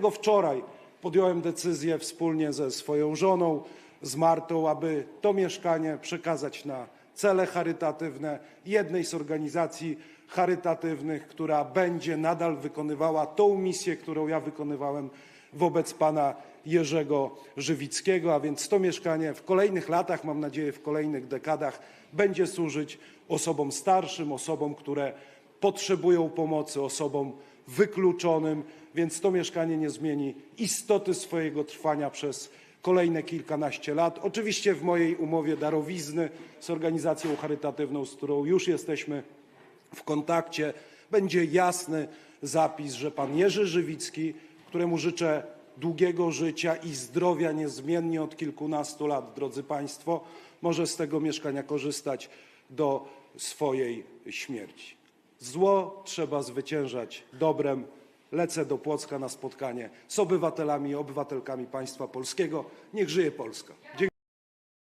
Dlatego wczoraj podjąłem decyzję wspólnie ze swoją żoną, z Martą, aby to mieszkanie przekazać na cele charytatywne jednej z organizacji charytatywnych, która będzie nadal wykonywała tą misję, którą ja wykonywałem wobec pana Jerzego Żywickiego, a więc to mieszkanie w kolejnych latach, mam nadzieję w kolejnych dekadach, będzie służyć osobom starszym, osobom, które potrzebują pomocy, osobom wykluczonym, więc to mieszkanie nie zmieni istoty swojego trwania przez kolejne kilkanaście lat. Oczywiście w mojej umowie darowizny z organizacją charytatywną, z którą już jesteśmy w kontakcie, będzie jasny zapis, że pan Jerzy Żywicki, któremu życzę długiego życia i zdrowia niezmiennie od kilkunastu lat, drodzy Państwo, może z tego mieszkania korzystać do swojej śmierci. Zło trzeba zwyciężać dobrem. Lecę do Płocka na spotkanie z obywatelami i obywatelkami państwa polskiego. Niech żyje Polska.